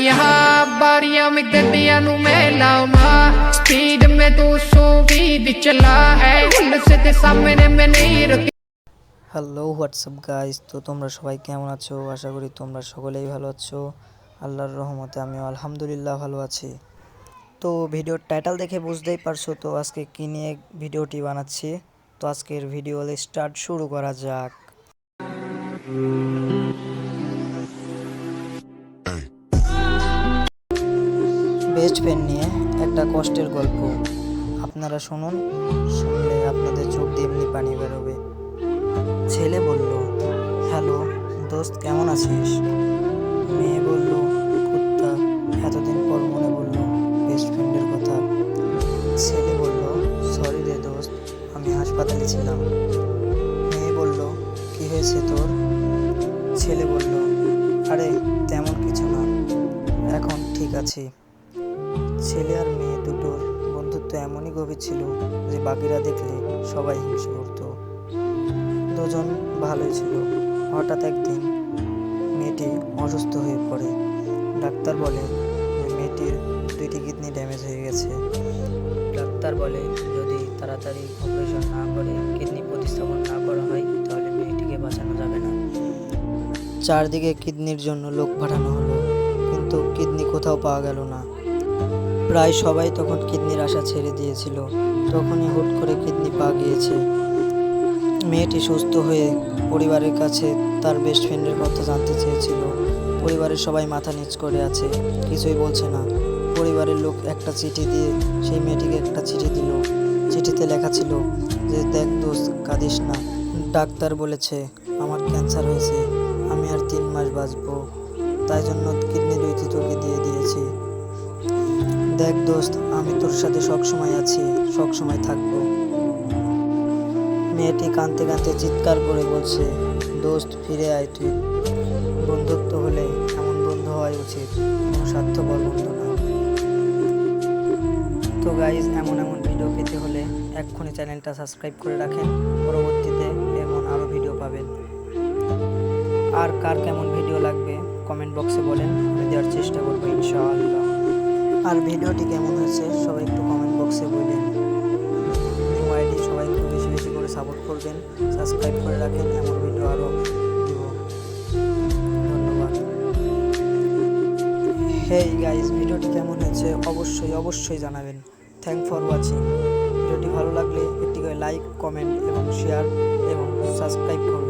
यहाँ बारिया में गद्दिया नु मेला मां स्पीड में तू सो भी चला है उल्से ते सामने में नहीं रुकी হ্যালো হোয়াটসঅ্যাপ গাইজ তো তোমরা সবাই কেমন আছো? আশা করি তোমরা সকলেই ভালো আছো। আল্লাহর রহমতে আমিও আলহামদুলিল্লাহ ভালো আছি। তো ভিডিওর টাইটেল দেখে বুঝতেই পারছ তো আজকে কী নিয়ে ভিডিওটি বানাচ্ছি। তো আজকের ভিডিও স্টার্ট শুরু করা যাক। বেস্ট ফ্রেন্ড নিয়ে একটা কষ্টের গল্প। আপনারা শুনুন, শুনলে আপনাদের চোখ দিয়ে এমনি পানি বেরোবে। ছেলে বলল, হ্যালো, দোস্ত, কেমন আছিস? মেয়ে বলল, কুত্তা। এতদিন পর মনে বলল বেস্ট ফ্রেন্ডের কথা। ছেলে বলল, সরি রে দোস্ত, আমি হাসপাতালে ছিলাম। মেয়ে বলল, কি হয়েছে তোর? ছেলে বলল, আরে, তেমন কিছু না। এখন ঠিক আছি। ছেলে আর মেয়ে দুটোর বন্ধুত্ব এমনই গভীর ছিল যে বাকিরা দেখলে সবাই হিংসে করতো দুজন ভালোই ছিল। হঠাৎ একদিন মেয়েটি অসুস্থ হয়ে পড়ে। ডাক্তার বলে যে মেয়েটির দুইটি কিডনি ড্যামেজ হয়ে গেছে। ডাক্তার বলে, যদি তাড়াতাড়ি অপারেশন না করে কিডনি প্রতিস্থাপন না করা হয়, তাহলে মেয়েটিকে বাঁচানো যাবে না। চারদিকে কিডনির জন্য লোক পাঠানো হলো, কিন্তু কিডনি কোথাও পাওয়া গেল না। প্রায় সবাই তখন কিডনির আশা ছেড়ে দিয়েছিল। তখনই হুট করে কিডনি পা গিয়েছে। মেয়েটি সুস্থ হয়ে পরিবারের কাছে তার বেস্ট ফ্রেন্ডের কথা জানতে চেয়েছিল। পরিবারের সবাই মাথা নিচ করে আছে। কিছুই বলছে না। পরিবারের লোক একটা চিঠি দিয়ে সেই মেয়েটিকে একটা চিঠি দিল। চিঠিতে লেখা ছিল যে, দেখ দোস্ত, কাঁদিস না। ডাক্তার বলেছে আমার ক্যান্সার হয়েছে। আমি আর তিন মাস বাঁচবো। তাই জন্য কিডনি দুইটি তোকে দিয়ে দিয়েছি। দেখ দোস্ত, আমি তোর সাথে সবসময় আছি, সবসময় থাকব। মেয়েটি কাঁদতে কাঁদতে চিৎকার করে বলছে, দোস্ত, ফিরে আয় তুই। বন্ধুত্ব হলে এমন বন্ধু হওয়াই উচিত স্বার্থপর বন্ধু না। তো গাইজ এমন এমন ভিডিও পেতে হলে এক্ষুনি চ্যানেলটা সাবস্ক্রাইব করে রাখেন, পরবর্তীতে এমন আরও ভিডিও পাবেন। আর কার কেমন ভিডিও লাগবে কমেন্ট বক্সে বলেন, আমি দেওয়ার চেষ্টা করব ইনশাআল্লাহ। আর ভিডিওটি কেমন হয়েছে সবাই একটু কমেন্ট বক্সে বলবেন। আইডি সবাই একটু বেশি বেশি করে সাপোর্ট করবেন সাবস্ক্রাইব করে রাখেন এমন ভিডিও আরও ধন্যবাদ। হেই গাইস ভিডিওটি কেমন হয়েছে? অবশ্যই অবশ্যই জানাবেন। থ্যাংক ফর ওয়াচিং ভিডিওটি ভালো লাগলে একটি করে লাইক কমেন্ট এবং শেয়ার এবং সাবস্ক্রাইব করবেন।